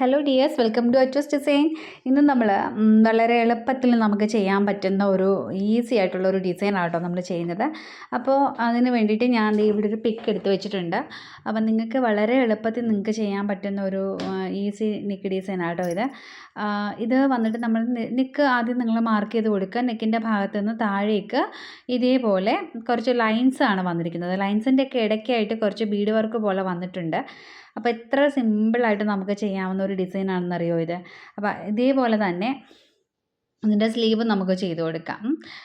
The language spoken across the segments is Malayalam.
Hello dears welcome to Achu's design ഇന്ന് നമ്മൾ വളരെ എളുപ്പത്തിൽ നമുക്ക് ചെയ്യാൻ പറ്റുന്ന ഒരു ഈസി ആയിട്ടുള്ള ഒരു ഡിസൈൻ ആട്ടോ നമ്മൾ ചെയ്യുന്നത്. അപ്പോൾ അതിന് വേണ്ടിയിട്ട് ഞാൻ ഇവിടെ ഒരു പിക്ക് എടുത്ത് വെച്ചിട്ടുണ്ട്. അപ്പോൾ നിങ്ങൾക്ക് വളരെ എളുപ്പത്തിൽ നിങ്ങൾക്ക് ചെയ്യാൻ പറ്റുന്ന ഒരു ഈസി നിക്ക് ഡിസൈൻ ആട്ടോ ഇത്. ഇത് വന്നിട്ട് നമ്മൾ നിക്ക് ആദ്യം നിങ്ങൾ മാർക്ക് ചെയ്ത് കൊടുക്കുക. നെക്കിന്റെ ഭാഗത്ത് നിന്ന് താഴേക്ക് ഇതേപോലെ കുറച്ച് ലൈൻസ് ആണ് വന്നിരിക്കുന്നത്. ലൈൻസിന്റെ ഒക്കെ ഇടയ്ക്കായിട്ട് കുറച്ച് ബീഡ് വർക്ക് പോലെ വന്നിട്ടുണ്ട്. അപ്പോൾ എത്ര സിമ്പിളായിട്ട് നമുക്ക് ചെയ്യാവുന്ന ഒരു ഡിസൈൻ ആണെന്നറിയോ ഇത്? അപ്പോൾ ഇതേപോലെ തന്നെ ഇതിന്റെ സ്ലീവ് നമുക്ക് ചെയ്ത് കൊടുക്കാം.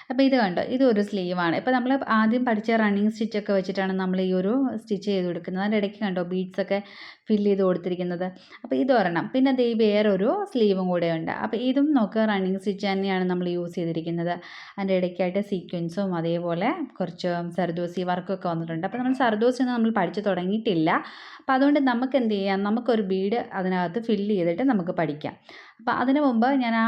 അപ്പോൾ ഇത് കണ്ടോ? ഇതൊരു സ്ലീവാണ്. ഇപ്പോൾ നമ്മൾ ആദ്യം പഠിച്ച റണ്ണിങ് സ്റ്റിച്ചൊക്കെ വെച്ചിട്ടാണ് നമ്മൾ ഈ ഒരു സ്റ്റിച്ച് ചെയ്ത് കൊടുക്കുന്നത്. അതിന്റെ ഇടയ്ക്ക് കണ്ടോ? ബീഡ്സ് ഒക്കെ ഫില്ല് ചെയ്ത് കൊടുത്തിരിക്കുന്നത്. അപ്പോൾ ഇത് ഒരെണ്ണം. പിന്നെ ഈ വേറൊരു സ്ലീവും കൂടെ ഉണ്ട്. അപ്പോൾ ഇതും നോക്കുക റണ്ണിങ് സ്റ്റിച്ച് തന്നെയാണ് നമ്മൾ യൂസ് ചെയ്തിരിക്കുന്നത്. അതിന്റെ ഇടയ്ക്കായിട്ട് സീക്വൻസും അതേപോലെ കുറച്ച് സർദോസി വർക്കൊക്കെ വന്നിട്ടുണ്ട്. അപ്പോൾ നമ്മൾ സർദോസി ഒന്നും നമ്മൾ പഠിച്ചു തുടങ്ങിയിട്ടില്ല. അപ്പോൾ അതുകൊണ്ട് നമുക്ക് എന്ത് ചെയ്യാം? നമുക്കൊരു ബീഡ് അതിനകത്ത് ഫില്ല് ചെയ്തിട്ട് നമുക്ക് പഠിക്കാം. അപ്പോൾ അതിന് മുമ്പ് ഞാൻ ആ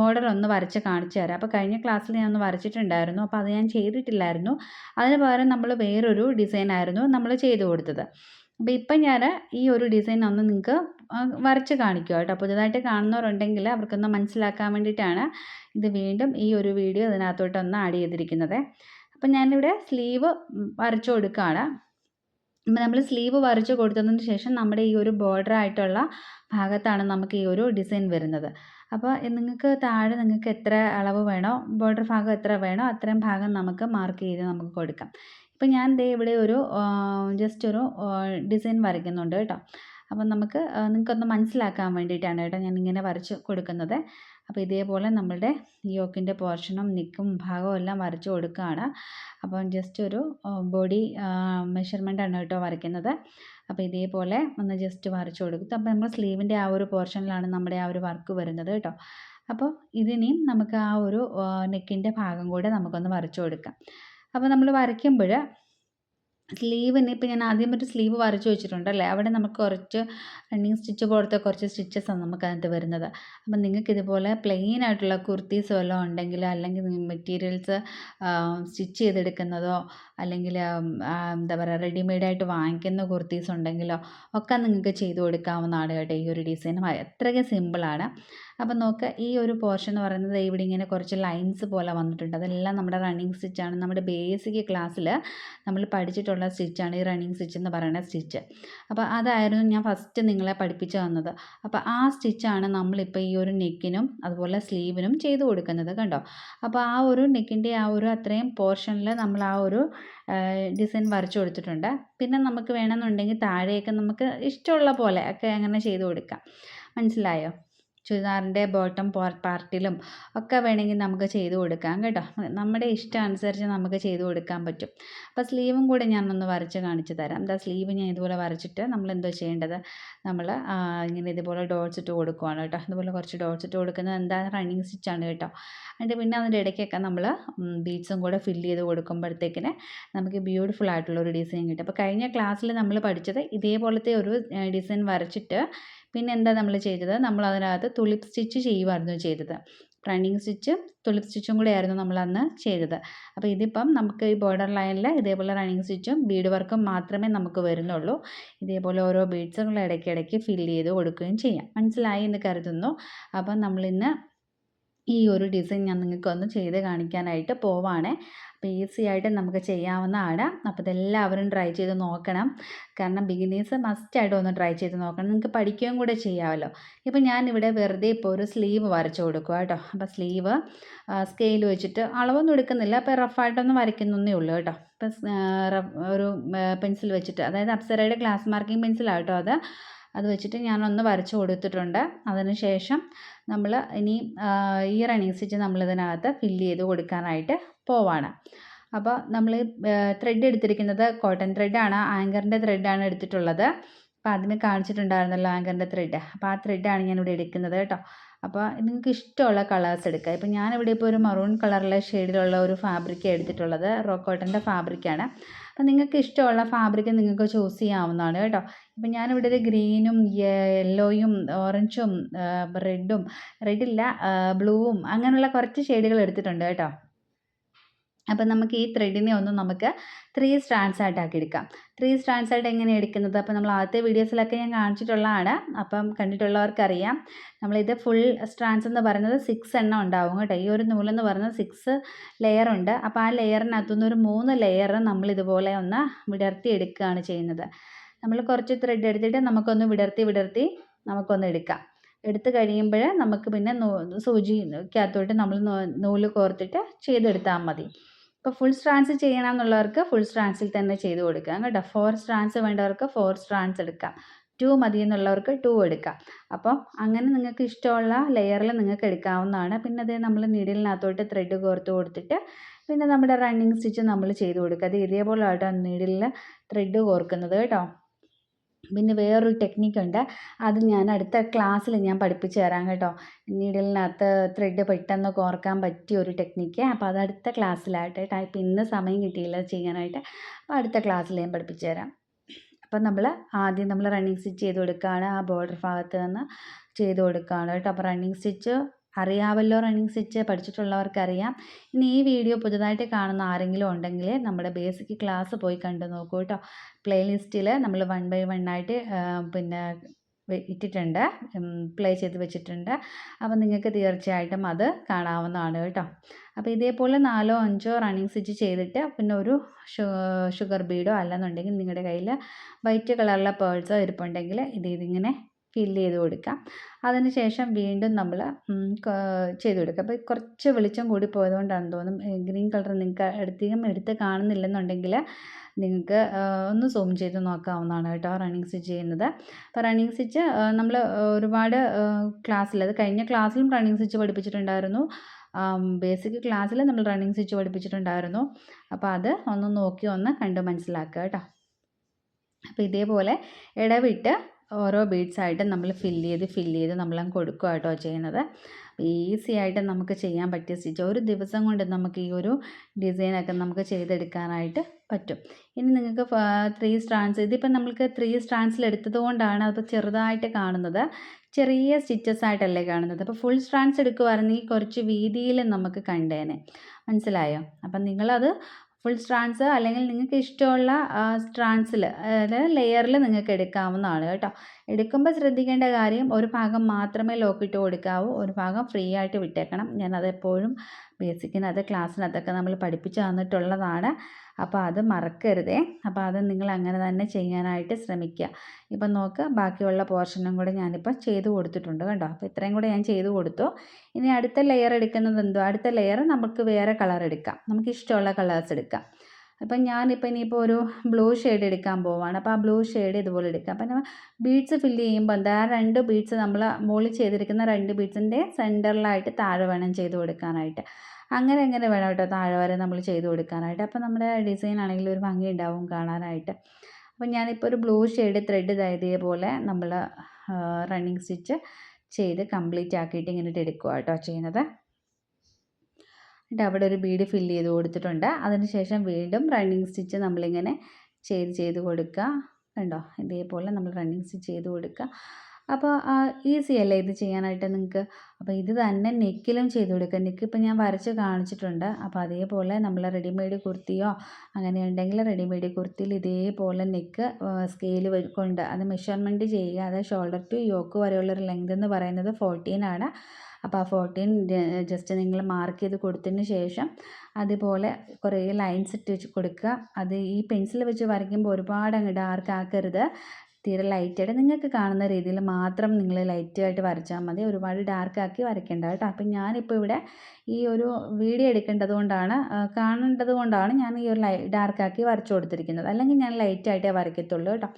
മോഡൽ ഒന്ന് വരച്ച് കാണിച്ചു തരാം. അപ്പോൾ കഴിഞ്ഞ ക്ലാസ്സിൽ ഞാൻ ഒന്ന് വരച്ചിട്ടുണ്ടായിരുന്നു. അപ്പോൾ അത് ഞാൻ ചെയ്തിട്ടില്ലായിരുന്നു. അതിന് പകരം നമ്മൾ വേറൊരു ഡിസൈൻ ആയിരുന്നു നമ്മൾ ചെയ്തു കൊടുത്തത്. അപ്പോൾ ഇപ്പം ഞാൻ ഈ ഒരു ഡിസൈൻ ഒന്ന് നിങ്ങൾക്ക് വരച്ച് കാണിക്കുക കേട്ടോ. പുതുതായിട്ട് കാണുന്നവരുണ്ടെങ്കിൽ അവർക്കൊന്ന് മനസ്സിലാക്കാൻ വേണ്ടിയിട്ടാണ് ഇത് വീണ്ടും ഈ ഒരു വീഡിയോ ഇതിനകത്തോട്ടൊന്ന് ആഡ് ചെയ്തിരിക്കുന്നത്. അപ്പം ഞാനിവിടെ സ്ലീവ് വരച്ചു കൊടുക്കുകയാണ് അപ്പം നമ്മൾ സ്ലീവ് വരച്ച് കൊടുത്തതിന് ശേഷം നമ്മുടെ ഈ ഒരു ബോർഡർ ആയിട്ടുള്ള ഭാഗത്താണ് നമുക്ക് ഈ ഒരു ഡിസൈൻ വരുന്നത്. അപ്പോൾ നിങ്ങൾക്ക് താഴെ നിങ്ങൾക്ക് എത്ര അളവ് വേണോ ബോർഡർ ഭാഗം എത്ര വേണോ അത്രയും ഭാഗം നമുക്ക് മാർക്ക് ചെയ്ത് നമുക്ക് കൊടുക്കാം. ഇപ്പം ഞാൻ ദേ ഇവിടെ ഒരു ജസ്റ്റ് ഒരു ഡിസൈൻ വരയ്ക്കുന്നുണ്ട് കേട്ടോ. അപ്പം നമുക്ക് നിങ്ങൾക്കൊന്ന് മനസ്സിലാക്കാൻ വേണ്ടിയിട്ടാണ് കേട്ടോ ഞാൻ ഇങ്ങനെ വരച്ച് കൊടുക്കുന്നത്. അപ്പോൾ ഇതേപോലെ നമ്മളുടെ യോക്കിന്റെ പോർഷനും നിക്കും ഭാഗവും എല്ലാം വരച്ച് കൊടുക്കുകയാണ്. അപ്പം ജസ്റ്റ് ഒരു ബോഡി മെഷർമെന്റ് ആണ് കേട്ടോ വരയ്ക്കുന്നത്. അപ്പോൾ ഇതേപോലെ ഒന്ന് ജസ്റ്റ് വരച്ച് കൊടുക്കും. അപ്പോൾ നമ്മൾ സ്ലീവിന്റെ ആ ഒരു പോർഷനിലാണ് നമ്മുടെ ആ ഒരു വർക്ക് വരുന്നത് കേട്ടോ. അപ്പോൾ ഇതിനെയും നമുക്ക് ആ ഒരു നെക്കിന്റെ ഭാഗം കൂടെ നമുക്കൊന്ന് വരച്ച് കൊടുക്കാം. അപ്പോൾ നമ്മൾ വരയ്ക്കുമ്പോൾ സ്ലീവിന് ഇപ്പോൾ ഞാൻ ആദ്യം ഒരു സ്ലീവ് വരച്ച് വെച്ചിട്ടുണ്ട് അല്ലേ അവിടെ നമുക്ക് കുറച്ച് റണ്ണിങ് സ്റ്റിച്ച് പോലത്തെ കുറച്ച് സ്റ്റിച്ചസാണ് നമുക്ക് അതിനകത്ത് വരുന്നത്. അപ്പം നിങ്ങൾക്ക് ഇതുപോലെ പ്ലെയിൻ ആയിട്ടുള്ള കുർത്തീസ് വല്ലതും ഉണ്ടെങ്കിൽ അല്ലെങ്കിൽ മെറ്റീരിയൽസ് സ്റ്റിച്ച് ചെയ്തെടുക്കുന്നതോ അല്ലെങ്കിൽ എന്താ പറയുക റെഡിമെയ്ഡായിട്ട് വാങ്ങിക്കുന്ന കുർത്തീസ് ഉണ്ടെങ്കിലോ ഒക്കെ നിങ്ങൾക്ക് ചെയ്ത് കൊടുക്കാവുന്നതാണ് കേട്ടോ ഈ ഒരു ഡിസൈൻ അത്രയ്ക്ക് സിമ്പിളാണ് അപ്പം നോക്കുക ഈ ഒരു പോർഷൻ എന്ന് പറയുന്നത് ഇവിടെ ഇങ്ങനെ കുറച്ച് ലൈൻസ് പോലെ വന്നിട്ടുണ്ട്. അതെല്ലാം നമ്മുടെ റണ്ണിങ് സ്റ്റിച്ചാണ് നമ്മുടെ ബേസിക് ക്ലാസ്സിൽ നമ്മൾ പഠിച്ചിട്ടുള്ള സ്റ്റിച്ചാണ് ഈ റണ്ണിങ് സ്റ്റിച്ച് എന്ന് പറയുന്ന സ്റ്റിച്ച് അപ്പോൾ അതായിരുന്നു ഞാൻ ഫസ്റ്റ് നിങ്ങളെ പഠിപ്പിച്ചു തന്നത്. അപ്പോൾ ആ സ്റ്റിച്ചാണ് നമ്മളിപ്പോൾ ഈ ഒരു നെക്കിനും അതുപോലെ സ്ലീവിനും ചെയ്ത് കൊടുക്കുന്നത് കണ്ടോ? അപ്പോൾ ആ ഒരു നെക്കിന്റെ ആ ഒരു അത്രയും പോർഷനിൽ നമ്മൾ ആ ഒരു ഡിസൈൻ വരച്ചു കൊടുത്തിട്ടുണ്ട്. പിന്നെ നമുക്ക് വേണമെന്നുണ്ടെങ്കിൽ താഴെയൊക്കെ നമുക്ക് ഇഷ്ടമുള്ള പോലെ ഒക്കെ അങ്ങനെ ചെയ്ത് കൊടുക്കാം. മനസ്സിലായോ? ചുരിദാറിന്റെ ബോട്ടം പാർട്ടിലും ഒക്കെ വേണമെങ്കിൽ നമുക്ക് ചെയ്ത് കൊടുക്കാം കേട്ടോ. നമ്മുടെ ഇഷ്ടം അനുസരിച്ച് നമുക്ക് ചെയ്ത് കൊടുക്കാൻ പറ്റും. അപ്പോൾ സ്ലീവും കൂടെ ഒന്ന് വരച്ച് കാണിച്ചു തരാം. എന്താ സ്ലീവ് ഞാൻ ഇതുപോലെ വരച്ചിട്ട് നമ്മൾ എന്തോ ചെയ്യേണ്ടത്? നമ്മൾ ഇങ്ങനെ ഇതുപോലെ ഡോട്ട്സ് ഇട്ട് കൊടുക്കുവാണ് കേട്ടോ. ഇതുപോലെ കുറച്ച് ഡോട്ട്സ് ഇട്ട് കൊടുക്കുന്നത് എന്താ? റണ്ണിങ് സ്റ്റിച്ചാണ് കേട്ടോ. എന്നിട്ട് പിന്നെ അതിന്റെ ഇടയ്ക്കൊക്കെ നമ്മൾ ബീഡ്സും കൂടെ ഫില്ല് ചെയ്ത് കൊടുക്കുമ്പോഴത്തേക്കിന് നമുക്ക് ബ്യൂട്ടിഫുൾ ആയിട്ടുള്ള ഒരു ഡിസൈൻ കിട്ടും. അപ്പോൾ കഴിഞ്ഞ ക്ലാസ്സിൽ നമ്മൾ പഠിച്ചത് ഇതേപോലത്തെ ഒരു ഡിസൈൻ വരച്ചിട്ട് പിന്നെ എന്താ നമ്മൾ ചെയ്തത്? നമ്മൾ അതിനകത്ത് തുളിപ്പ് സ്റ്റിച്ച് ചെയ്യുമായിരുന്നു ചെയ്തത്. റണ്ണിങ് സ്റ്റിച്ചും തുളിപ്പ് സ്റ്റിച്ചും കൂടെ ആയിരുന്നു നമ്മൾ അന്ന് ചെയ്തത്. അപ്പോൾ ഇതിപ്പം നമുക്ക് ഈ ബോർഡർ ലൈനിൽ ഇതേപോലെ റണ്ണിങ് സ്റ്റിച്ചും ബീഡ് വർക്കും മാത്രമേ നമുക്ക് വരുന്നുള്ളൂ. ഇതേപോലെ ഓരോ ബീഡ്സുകൾ ഇടയ്ക്കിടയ്ക്ക് ഫില്ല് ചെയ്ത് കൊടുക്കുകയും ചെയ്യാം. മനസ്സിലായി എന്ന് കരുതുന്നു. അപ്പം നമ്മളിന്ന് ഈ ഒരു ഡിസൈൻ ഞാൻ നിങ്ങൾക്ക് ഒന്ന് ചെയ്ത് കാണിക്കാനായിട്ട് പോവാണേ. അപ്പോൾ ഈസി ആയിട്ട് നമുക്ക് ചെയ്യാവുന്നതാണ്. അപ്പോൾ ഇതെല്ലാവരും ട്രൈ ചെയ്ത് നോക്കണം. കാരണം ബിഗിനേഴ്സ് മസ്റ്റായിട്ട് ഒന്ന് ട്രൈ ചെയ്ത് നോക്കണം. നിങ്ങൾക്ക് പഠിക്കുകയും കൂടെ ചെയ്യാമല്ലോ. ഇപ്പോൾ ഇവിടെ വെറുതെ ഇപ്പോൾ ഒരു സ്ലീവ് വരച്ചു കൊടുക്കുക കേട്ടോ. അപ്പോൾ സ്ലീവ് സ്കെയിൽ വെച്ചിട്ട് അളവൊന്നും എടുക്കുന്നില്ല. അപ്പോൾ റഫായിട്ടൊന്ന് വരയ്ക്കുന്നേ ഉള്ളൂ കേട്ടോ. ഇപ്പം ഒരു പെൻസിൽ വെച്ചിട്ട്. അതായത് അപ്സരയുടെ ഗ്ലാസ് മാർക്കിംഗ് പെൻസിലാണ് കേട്ടോ അത്. അത് വെച്ചിട്ട് ഞാനൊന്ന് വരച്ച് കൊടുത്തിട്ടുണ്ട്. അതിന് ശേഷം നമ്മൾ ഇനി ഈ റണ്ണിങ് സ്റ്റിച്ച് നമ്മളിതിനകത്ത് ഫില്ല് ചെയ്ത് കൊടുക്കാനായിട്ട് പോവാണ്. അപ്പോൾ നമ്മൾ ത്രെഡ് എടുത്തിരിക്കുന്നത് കോട്ടൺ ത്രെഡാണ് ആങ്കറിന്റെ ത്രെഡാണ് എടുത്തിട്ടുള്ളത്. അപ്പോൾ ആദ്യമേ കാണിച്ചിട്ടുണ്ടായിരുന്നല്ലോ ആങ്കറിന്റെ ത്രെഡ് അപ്പോൾ ആ ത്രെഡാണ് ഞാനിവിടെ എടുക്കുന്നത് കേട്ടോ. അപ്പോൾ നിങ്ങൾക്ക് ഇഷ്ടമുള്ള കളേഴ്സ് എടുക്കുക. ഇപ്പോൾ ഞാനിവിടെ ഇപ്പോൾ ഒരു മറൂൺ കളറിലെ ഷെയ്ഡിലുള്ള ഒരു ഫാബ്രിക് എടുത്തിട്ടുള്ളത്. റോ കോട്ടന്റെ ഫാബ്രിക്കാണ് അപ്പോൾ നിങ്ങൾക്ക് ഇഷ്ടമുള്ള ഫാബ്രിക് നിങ്ങൾക്ക് ചൂസ് ചെയ്യാവുന്നതാണ് കേട്ടോ. ഇപ്പം ഞാനിവിടെ ഒരു ഗ്രീനും യെല്ലോയും ഓറഞ്ചും റെഡും റെഡില്ല ബ്ലൂവും അങ്ങനെയുള്ള കുറച്ച് ഷെയ്ഡുകൾ എടുത്തിട്ടുണ്ട് കേട്ടോ. അപ്പം നമുക്ക് ഈ ത്രെഡിനെ ഒന്ന് നമുക്ക് ത്രീ സ്ട്രാൻഡ്സ് ആയിട്ട് ആക്കി എടുക്കാം. ത്രീ സ്ട്രാൻഡ്സ് ആയിട്ട് എങ്ങനെ എടുക്കുന്നത്? അപ്പം നമ്മൾ ആദ്യത്തെ വീഡിയോസിലൊക്കെ ഞാൻ കാണിച്ചിട്ടുള്ളതാണ്. അപ്പം കണ്ടിട്ടുള്ളവർക്കറിയാം. നമ്മളിത് ഫുൾ സ്ട്രാൻഡ്സ് എന്ന് പറയുന്നത് സിക്സ് എണ്ണം ഉണ്ടാവും കേട്ടോ. ഈ ഒരു നൂലെന്ന് പറയുന്നത് സിക്സ് ലെയർ ഉണ്ട്. അപ്പോൾ ആ ലെയറിനകത്തുനിന്ന് ഒരു മൂന്ന് ലെയർ നമ്മൾ ഇതുപോലെ ഒന്ന് വിടർത്തി എടുക്കുകയാണ് ചെയ്യുന്നത്. നമ്മൾ കുറച്ച് ത്രെഡ് എടുത്തിട്ട് നമുക്കൊന്ന് വിടർത്തി വിടർത്തി നമുക്കൊന്ന് എടുക്കാം. എടുത്തു കഴിയുമ്പോൾ നമുക്ക് പിന്നെ സൂചിക്കകത്തോട്ട് നമ്മൾ നൂൽ കോർത്തിട്ട് ചെയ്തെടുത്താൽ മതി. ഇപ്പോൾ ഫുൾ സ്ട്രാൻസ് ചെയ്യണം എന്നുള്ളവർക്ക് ഫുൾ സ്ട്രാൻസിൽ തന്നെ ചെയ്ത് കൊടുക്കാം കേട്ടോ. ഫോർ സ്ട്രാൻസ് വേണ്ടവർക്ക് ഫോർ സ്ട്രാൻസ് എടുക്കാം. ടു മതി എന്നുള്ളവർക്ക് ടു എടുക്കാം. അപ്പം അങ്ങനെ നിങ്ങൾക്ക് ഇഷ്ടമുള്ള ലെയറിൽ നിങ്ങൾക്ക് എടുക്കാവുന്നതാണ്. പിന്നെ അത് നമ്മൾ നീഡിലിനകത്തോട്ട് ത്രെഡ് കോർത്ത് കൊടുത്തിട്ട് പിന്നെ നമ്മുടെ റണ്ണിങ് സ്റ്റിച്ച് നമ്മൾ ചെയ്ത് കൊടുക്കുക. അത് ഇതേപോലെ ആട്ടോ നീഡിലിൽ ത്രെഡ് കോർക്കുന്നത് കേട്ടോ. പിന്നെ വേറൊരു ടെക്നിക്കുണ്ട് അത് ഞാൻ അടുത്ത ക്ലാസ്സിൽ ഞാൻ പഠിപ്പിച്ചു തരാം കേട്ടോ. നീഡിലിനകത്ത് ത്രെഡ് പെട്ടെന്ന് കോർക്കാൻ പറ്റിയ ഒരു ടെക്നിക്ക് അപ്പോൾ അത് അടുത്ത ക്ലാസ്സിലായിട്ട് ഇപ്പം ഇന്ന് സമയം കിട്ടിയില്ല ചെയ്യാനായിട്ട്. അപ്പോൾ അടുത്ത ക്ലാസ്സിൽ ഞാൻ പഠിപ്പിച്ചു തരാം. അപ്പം നമ്മൾ ആദ്യം നമ്മൾ റണ്ണിങ് സ്റ്റിച്ച് ചെയ്ത് കൊടുക്കുകയാണ് ആ ബോർഡർ ഭാഗത്ത് നിന്ന് ചെയ്ത് കൊടുക്കുകയാണ് കേട്ടോ. അപ്പോൾ റണ്ണിങ് സ്റ്റിച്ച് അറിയാമല്ലോ റണ്ണിങ് സ്റ്റിച്ച് പഠിച്ചിട്ടുള്ളവർക്കറിയാം. ഇനി ഈ വീഡിയോ പുതുതായിട്ട് കാണുന്ന ആരെങ്കിലും ഉണ്ടെങ്കിൽ നമ്മുടെ ബേസിക് ക്ലാസ് പോയി കണ്ടു നോക്കൂ കേട്ടോ പ്ലേലിസ്റ്റിൽ നമ്മൾ വൺ ബൈ വൺ ആയിട്ട് പിന്നെ ഇട്ടിട്ടുണ്ട്. പ്ലേ ചെയ്ത് വെച്ചിട്ടുണ്ട്. അപ്പം നിങ്ങൾക്ക് തീർച്ചയായിട്ടും അത് കാണാവുന്നതാണ് കേട്ടോ അപ്പോൾ ഇതേപോലെ നാലോ അഞ്ചോ റണ്ണിങ് സ്റ്റിച്ച് ചെയ്തിട്ട് പിന്നെ ഒരു ഷുഗർ ബീഡോ അല്ലെന്നുണ്ടെങ്കിൽ നിങ്ങളുടെ കയ്യിൽ വൈറ്റ് കളറിലെ പേഴ്സോ ഇരിപ്പുണ്ടെങ്കിൽ ഇത് ഇതിങ്ങനെ ഫില്ല് ചെയ്ത് കൊടുക്കാം. അതിന് ശേഷം വീണ്ടും നമ്മൾ ചെയ്ത് കൊടുക്കുക അപ്പോൾ കുറച്ച് വെളിച്ചം കൂടി പോയതുകൊണ്ടാണ് തോന്നും. ഗ്രീൻ കളർ നിങ്ങൾക്ക് അധികം എടുത്ത് കാണുന്നില്ലെന്നുണ്ടെങ്കിൽ നിങ്ങൾക്ക് ഒന്ന് സൂം ചെയ്ത് നോക്കാവുന്നതാണ് കേട്ടോ റണ്ണിങ് സ്റ്റിച്ച് ചെയ്യുന്നത്. അപ്പോൾ റണ്ണിങ് സ്റ്റിച്ച് നമ്മൾ ഒരുപാട് ക്ലാസ്സിൽ അത് കഴിഞ്ഞ ക്ലാസ്സിലും റണ്ണിങ് സ്റ്റിച്ച് പഠിപ്പിച്ചിട്ടുണ്ടായിരുന്നു. ബേസിക് ക്ലാസ്സിൽ നമ്മൾ റണ്ണിങ് സ്റ്റിച്ച് പഠിപ്പിച്ചിട്ടുണ്ടായിരുന്നു. അപ്പോൾ അത് ഒന്ന് നോക്കി ഒന്ന് കണ്ട് മനസ്സിലാക്കുക കേട്ടോ. അപ്പോൾ ഇതേപോലെ ഇടവിട്ട് ഓരോ ബീഡ്സ് ആയിട്ട് നമ്മൾ ഫില്ല് ചെയ്ത് ഫില്ല് ചെയ്ത് നമ്മളങ്ങ് കൊടുക്കുക കേട്ടോ ചെയ്യുന്നത്. ഈസി ആയിട്ട് നമുക്ക് ചെയ്യാൻ പറ്റിയ സ്റ്റിച്ച് ഒരു ദിവസം കൊണ്ട് നമുക്ക് ഈ ഒരു ഡിസൈനൊക്കെ നമുക്ക് ചെയ്തെടുക്കാനായിട്ട് പറ്റും. ഇനി നിങ്ങൾക്ക് ത്രീ സ്ട്രാൻസ് ഇതിപ്പോൾ നമ്മൾക്ക് ത്രീ സ്റ്റാൻസിൽ എടുത്തത് കൊണ്ടാണ് അത് ചെറുതായിട്ട് കാണുന്നത്. ചെറിയ സ്റ്റിച്ചസ് ആയിട്ടല്ലേ കാണുന്നത്. അപ്പോൾ ഫുൾ സ്ട്രാൻസ് എടുക്കുവായിരുന്നെങ്കിൽ കുറച്ച് വീതിയിൽ നമുക്ക് കണ്ടേനെ. മനസ്സിലായോ? അപ്പം നിങ്ങളത് ഫുൾ സ്ട്രാൻസ് അല്ലെങ്കിൽ നിങ്ങൾക്ക് ഇഷ്ടമുള്ള സ്ട്രാൻസിൽ അതായത് ലെയറിൽ നിങ്ങൾക്ക് എടുക്കാവുന്നതാണ് കേട്ടോ. എടുക്കുമ്പോൾ ശ്രദ്ധിക്കേണ്ട കാര്യം ഒരു ഭാഗം മാത്രമേ ലോക്കിട്ട് കൊടുക്കാവൂ. ഒരു ഭാഗം ഫ്രീ ആയിട്ട് വിട്ടേക്കണം. ഞാനത് എപ്പോഴും ബേസിക്കിനകത്ത് ക്ലാസ്സിനകത്തൊക്കെ നമ്മൾ പഠിപ്പിച്ചു തന്നിട്ടുള്ളതാണ്. അപ്പോൾ അത് മറക്കരുതേ. അപ്പോൾ അത് നിങ്ങൾ അങ്ങനെ തന്നെ ചെയ്യാനായിട്ട് ശ്രമിക്കുക. ഇപ്പം നോക്ക് ബാക്കിയുള്ള പോർഷനും കൂടെ ഞാനിപ്പോൾ ചെയ്ത് കൊടുത്തിട്ടുണ്ട് കേട്ടോ അപ്പോൾ ഇത്രയും കൂടെ ഞാൻ ചെയ്ത് കൊടുത്തു. ഇനി അടുത്ത ലെയർ എടുക്കുന്നത് എന്തോ അടുത്ത ലെയർ നമുക്ക് വേറെ കളർ എടുക്കാം. നമുക്ക് ഇഷ്ടമുള്ള കളേഴ്സ് എടുക്കാം. അപ്പം ഞാനിപ്പോൾ ഇനിയിപ്പോൾ ഒരു ബ്ലൂ ഷെയ്ഡ് എടുക്കാൻ പോവാണ്. അപ്പോൾ ആ ബ്ലൂ ഷെയ്ഡ് ഇതുപോലെ എടുക്കാം. അപ്പം ബീഡ്സ് ഫില്ല് ചെയ്യുമ്പോൾ എന്താ ആ രണ്ട് ബീഡ്സ് നമ്മൾ മുകളിൽ ചെയ്തിരിക്കുന്ന രണ്ട് ബീഡ്സിന്റെ സെന്ററിലായിട്ട് താഴെ വേണം ചെയ്ത് കൊടുക്കാനായിട്ട്. അങ്ങനെ അങ്ങനെ വേണം കേട്ടോ താഴെ വരെ നമ്മൾ ചെയ്ത് കൊടുക്കാനായിട്ട്. അപ്പോൾ നമ്മുടെ ഡിസൈൻ ആണെങ്കിൽ ഒരു ഭംഗി ഉണ്ടാവും കാണാനായിട്ട്. അപ്പം ഞാനിപ്പോൾ ഒരു ബ്ലൂ ഷെയ്ഡ് ത്രെഡ് ഇതേപോലെ നമ്മൾ റണ്ണിങ് സ്റ്റിച്ച് ചെയ്ത് കംപ്ലീറ്റ് ആക്കിയിട്ട് ഇങ്ങനെ എടുക്കുക കേട്ടോ ചെയ്യുന്നത്. എന്നിട്ട് അവിടെ ഒരു ബീഡ് ഫില്ല് ചെയ്ത് കൊടുത്തിട്ടുണ്ട്. അതിനുശേഷം വീണ്ടും റണ്ണിങ് സ്റ്റിച്ച് നമ്മളിങ്ങനെ ചെയ്ത് ചെയ്ത് കൊടുക്കുക. കണ്ടോ? ഇതേപോലെ നമ്മൾ റണ്ണിങ് സ്റ്റിച്ച് ചെയ്ത് കൊടുക്കുക. അപ്പോൾ ഈസി അല്ലേ ഇത് ചെയ്യാനായിട്ട് നിങ്ങൾക്ക് അപ്പോൾ ഇത് തന്നെ നെക്കിലും ചെയ്ത് കൊടുക്കുക നെക്ക് ഇപ്പോൾ ഞാൻ വരച്ച് കാണിച്ചിട്ടുണ്ട്. അപ്പോൾ അതേപോലെ നമ്മൾ റെഡിമെയ്ഡ് കുർത്തിയോ അങ്ങനെ ഉണ്ടെങ്കിൽ റെഡിമെയ്ഡ് കുർത്തിയിൽ ഇതേപോലെ നെക്ക് സ്കെയിൽ കൊണ്ട് അത് മെഷർമെന്റ് ചെയ്യുക. അത് ഷോൾഡർ ടു യോക്ക് വരെയുള്ളൊരു ലെങ്ത് എന്ന് പറയുന്നത് ഫോർട്ടീൻ ആണ്. അപ്പോൾ ആ ഫോർട്ടീൻ ജസ്റ്റ് നിങ്ങൾ മാർക്ക് ചെയ്ത് കൊടുത്തതിന് ശേഷം അതുപോലെ കുറേ ലൈൻസ് ഇട്ട് വെച്ച് കൊടുക്കുക. അത് ഈ പെൻസിൽ വെച്ച് വരയ്ക്കുമ്പോൾ ഒരുപാട് അങ്ങ് ഡാർക്ക് ആക്കരുത്. തീരെ ലൈറ്റായിട്ട് നിങ്ങൾക്ക് കാണുന്ന രീതിയിൽ മാത്രം നിങ്ങൾ ലൈറ്റായിട്ട് വരച്ചാൽ മതി. ഒരുപാട് ഡാർക്ക് ആക്കി വരയ്ക്കേണ്ട കേട്ടോ. അപ്പം ഞാനിപ്പോൾ ഇവിടെ ഈ ഒരു വീഡിയോ എടുക്കേണ്ടത് കൊണ്ടാണ് കാണേണ്ടത് കൊണ്ടാണ് ഞാൻ ഈ ഒരു ലൈ ഡാർക്ക് ആക്കി വരച്ചു കൊടുത്തിരിക്കുന്നത്. അല്ലെങ്കിൽ ഞാൻ ലൈറ്റായിട്ടേ വരയ്ക്കത്തുള്ളൂ കേട്ടോ.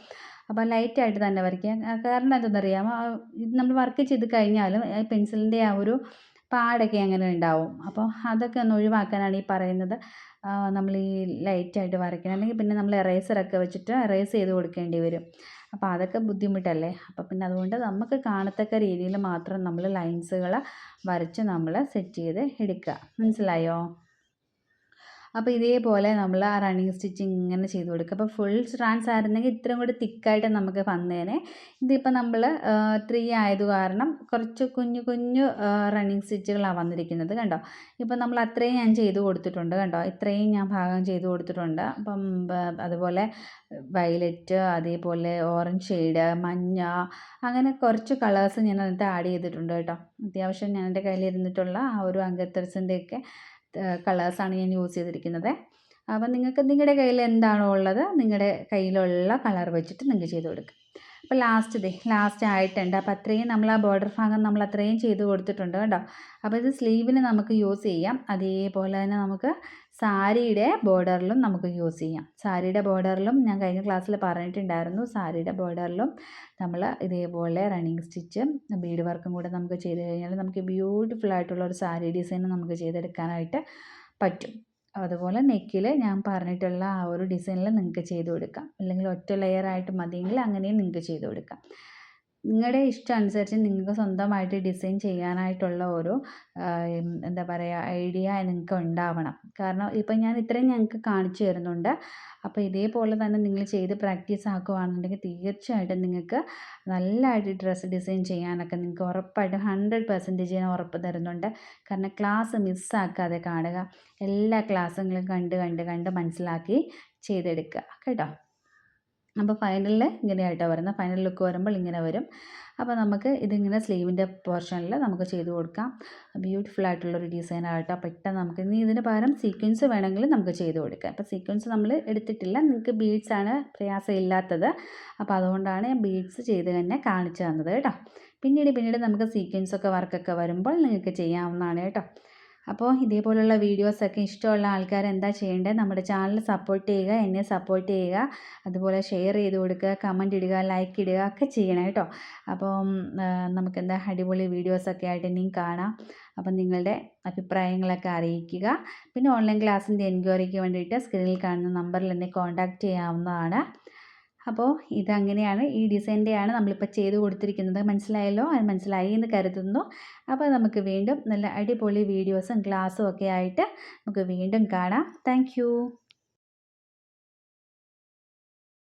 അപ്പോൾ ലൈറ്റായിട്ട് തന്നെ വരയ്ക്കാം കാരണം എന്തെന്നറിയാമോ നമ്മൾ വർക്ക് ചെയ്ത് കഴിഞ്ഞാലും പെൻസിലിന്റെ ആ ഒരു പാടൊക്കെ അങ്ങനെ ഉണ്ടാവും. അപ്പോൾ അതൊക്കെ ഒന്ന് ഒഴിവാക്കാനാണ് ഈ പറയുന്നത്. നമ്മൾ ഈ ലൈറ്റായിട്ട് വരയ്ക്കണം. അല്ലെങ്കിൽ പിന്നെ നമ്മൾ എറേസറൊക്കെ വെച്ചിട്ട് എറേസ് ചെയ്ത് കൊടുക്കേണ്ടി വരും. അപ്പോൾ അതൊക്കെ ബുദ്ധിമുട്ടല്ലേ? അപ്പോൾ പിന്നെ അതുകൊണ്ട് നമുക്ക് കാണത്തക്ക രീതിയിൽ മാത്രം നമ്മൾ ലൈൻസുകൾ വരച്ച് നമ്മൾ സെറ്റ് ചെയ്ത് എടുക്കുക മനസ്സിലായോ? അപ്പോൾ ഇതേപോലെ നമ്മൾ ആ റണ്ണിങ് സ്റ്റിച്ചിങ് ഇങ്ങനെ ചെയ്ത് കൊടുക്കുക. അപ്പോൾ ഫുൾ സ്ട്രാൻഡ്സ് ആയിരുന്നെങ്കിൽ ഇത്രയും കൂടി തിക്കായിട്ട് നമുക്ക് വന്നേനെ. ഇതിപ്പോൾ നമ്മൾ ത്രീ ആയത് കാരണം കുറച്ച് കുഞ്ഞു കുഞ്ഞു റണ്ണിങ് സ്റ്റിച്ചുകളാണ് വന്നിരിക്കുന്നത് കണ്ടോ? ഇപ്പം നമ്മൾ അത്രയും ഞാൻ ചെയ്ത് കൊടുത്തിട്ടുണ്ട് കണ്ടോ? ഇത്രയും ഞാൻ ഭാഗം ചെയ്ത് കൊടുത്തിട്ടുണ്ട്. അപ്പം അതുപോലെ വയലറ്റ് അതേപോലെ ഓറഞ്ച് ഷെയ്ഡ് മഞ്ഞ അങ്ങനെ കുറച്ച് കളേഴ്സ് ഞാൻ അതിനകത്ത് ആഡ് ചെയ്തിട്ടുണ്ട് കേട്ടോ. അത്യാവശ്യം ഞാൻ എന്റെ കയ്യിലിരുന്നിട്ടുള്ള ആ ഒരു അങ്കത്തർസിന്റെയൊക്കെ കളേഴ്സാണ് ഞാൻ യൂസ് ചെയ്തിരിക്കുന്നത്. അപ്പം നിങ്ങൾക്ക് നിങ്ങളുടെ കയ്യിൽ എന്താണോ ഉള്ളത് നിങ്ങളുടെ കയ്യിലുള്ള കളർ വെച്ചിട്ട് നിങ്ങൾക്ക് ചെയ്ത് കൊടുക്കുക അപ്പോൾ ലാസ്റ്റ് ദേ ലാസ്റ്റ് ആയിട്ടുണ്ട്. അപ്പോൾ അത്രയും നമ്മൾ ആ ബോർഡർ ഭാഗം നമ്മൾ അത്രയും ചെയ്ത് കൊടുത്തിട്ടുണ്ട് കേട്ടോ. അപ്പോൾ ഇത് സ്ലീവിന് നമുക്ക് യൂസ് ചെയ്യാം. അതേപോലെ തന്നെ നമുക്ക് സാരിയുടെ ബോർഡറിലും നമുക്ക് യൂസ് ചെയ്യാം. സാരിയുടെ ബോർഡറിലും ഞാൻ കഴിഞ്ഞ ക്ലാസ്സിൽ പറഞ്ഞിട്ടുണ്ടായിരുന്നു. സാരിയുടെ ബോർഡറിലും നമ്മൾ ഇതേപോലെ റണ്ണിങ് സ്റ്റിച്ചും ബീഡ് വർക്കും കൂടെ നമുക്ക് ചെയ്ത് കഴിഞ്ഞാൽ നമുക്ക് ബ്യൂട്ടിഫുൾ ആയിട്ടുള്ള ഒരു സാരി ഡിസൈൻ നമുക്ക് ചെയ്തെടുക്കാനായിട്ട് പറ്റും. അതുപോലെ നെക്കിൽ ഞാൻ പറഞ്ഞിട്ടുള്ള ആ ഒരു ഡിസൈനിൽ നിങ്ങൾക്ക് ചെയ്ത് കൊടുക്കാം. അല്ലെങ്കിൽ ഒറ്റ ലെയർ ആയിട്ട് മതിയെങ്കിൽ അങ്ങനെയും നിങ്ങൾക്ക് ചെയ്ത് കൊടുക്കാം. നിങ്ങളുടെ ഇഷ്ടം അനുസരിച്ച് നിങ്ങൾക്ക് സ്വന്തമായിട്ട് ഡിസൈൻ ചെയ്യാനായിട്ടുള്ള ഒരു എന്താ പറയുക ഐഡിയ നിങ്ങൾക്ക് ഉണ്ടാവണം. കാരണം ഇപ്പം ഞാൻ ഇത്രയും ഞങ്ങൾക്ക് കാണിച്ചു തരുന്നുണ്ട്. അപ്പോൾ ഇതേപോലെ തന്നെ നിങ്ങൾ ചെയ്ത് പ്രാക്ടീസ് ആക്കുകയാണെന്നുണ്ടെങ്കിൽ തീർച്ചയായിട്ടും നിങ്ങൾക്ക് നല്ലതായിട്ട് ഡ്രസ്സ് ഡിസൈൻ ചെയ്യാനൊക്കെ നിങ്ങൾക്ക് ഉറപ്പായിട്ടും ഹൺഡ്രഡ് പെർസെന്റേജ് ഞാൻ ഉറപ്പ് തരുന്നുണ്ട്. കാരണം ക്ലാസ് മിസ്സാക്കാതെ കാണുക എല്ലാ ക്ലാസ്സുകളും കണ്ട് കണ്ട് കണ്ട് മനസ്സിലാക്കി ചെയ്തെടുക്കുക. കേട്ടോ? അപ്പോൾ ഫൈനലിൽ ഇങ്ങനെയായിട്ടാണ് വരുന്നത്. ഫൈനൽ ലുക്ക് വരുമ്പോൾ ഇങ്ങനെ വരും. അപ്പോൾ നമുക്ക് ഇതിങ്ങനെ സ്ലീവിന്റെ പോർഷനിൽ നമുക്ക് ചെയ്ത് കൊടുക്കാം. ബ്യൂട്ടിഫുൾ ആയിട്ടുള്ളൊരു ഡിസൈൻ ആയിട്ട് പെട്ടെന്ന് നമുക്ക് ഇനി ഇതിന് പകരം സീക്വൻസ് വേണമെങ്കിൽ നമുക്ക് ചെയ്ത് കൊടുക്കാം. അപ്പോൾ സീക്വൻസ് നമ്മൾ എടുത്തിട്ടില്ല. നിങ്ങൾക്ക് ബീഡ്സ് ആണ് പ്രയാസം ഇല്ലാത്തത് അപ്പോൾ അതുകൊണ്ടാണ് ഞാൻ ബീഡ്സ് ചെയ്ത് തന്നെ കാണിച്ചു തന്നത് കേട്ടോ. പിന്നീട് പിന്നീട് നമുക്ക് സീക്വൻസൊക്കെ വർക്കൊക്കെ വരുമ്പോൾ നിങ്ങൾക്ക് ചെയ്യാവുന്നതാണ് കേട്ടോ. അപ്പോൾ ഇതേപോലുള്ള വീഡിയോസൊക്കെ ഇഷ്ടമുള്ള ആൾക്കാർ എന്താ ചെയ്യേണ്ടത്? നമ്മുടെ ചാനൽ സപ്പോർട്ട് ചെയ്യുക എന്നെ സപ്പോർട്ട് ചെയ്യുക അതുപോലെ ഷെയർ ചെയ്ത് കൊടുക്കുക കമന്റ് ഇടുക ലൈക്ക് ഇടുക ഒക്കെ ചെയ്യണം കേട്ടോ. അപ്പം നമുക്ക് എന്താ അടിപൊളി വീഡിയോസൊക്കെ ആയിട്ട് ഇനിയും കാണാം. അപ്പം നിങ്ങളുടെ അഭിപ്രായങ്ങളൊക്കെ അറിയിക്കുക. പിന്നെ ഓൺലൈൻ ക്ലാസ്സിന്റെ എൻക്വയറിക്ക് വേണ്ടിയിട്ട് സ്ക്രീനിൽ കാണുന്ന നമ്പറിൽ എന്നെ കോൺടാക്റ്റ് ചെയ്യാവുന്നതാണ്. അപ്പോൾ ഇതങ്ങനെയാണ്. ഈ ഡിസൈന്റെയാണ് നമ്മളിപ്പോൾ ചെയ്ത് കൊടുത്തിരിക്കുന്നത്. മനസ്സിലായല്ലോ? അത് മനസ്സിലായി എന്ന് കരുതുന്നു. അപ്പോൾ നമുക്ക് വീണ്ടും നല്ല അടിപൊളി വീഡിയോസും ക്ലാസ്സും ഒക്കെ ആയിട്ട് നമുക്ക് വീണ്ടും കാണാം. താങ്ക്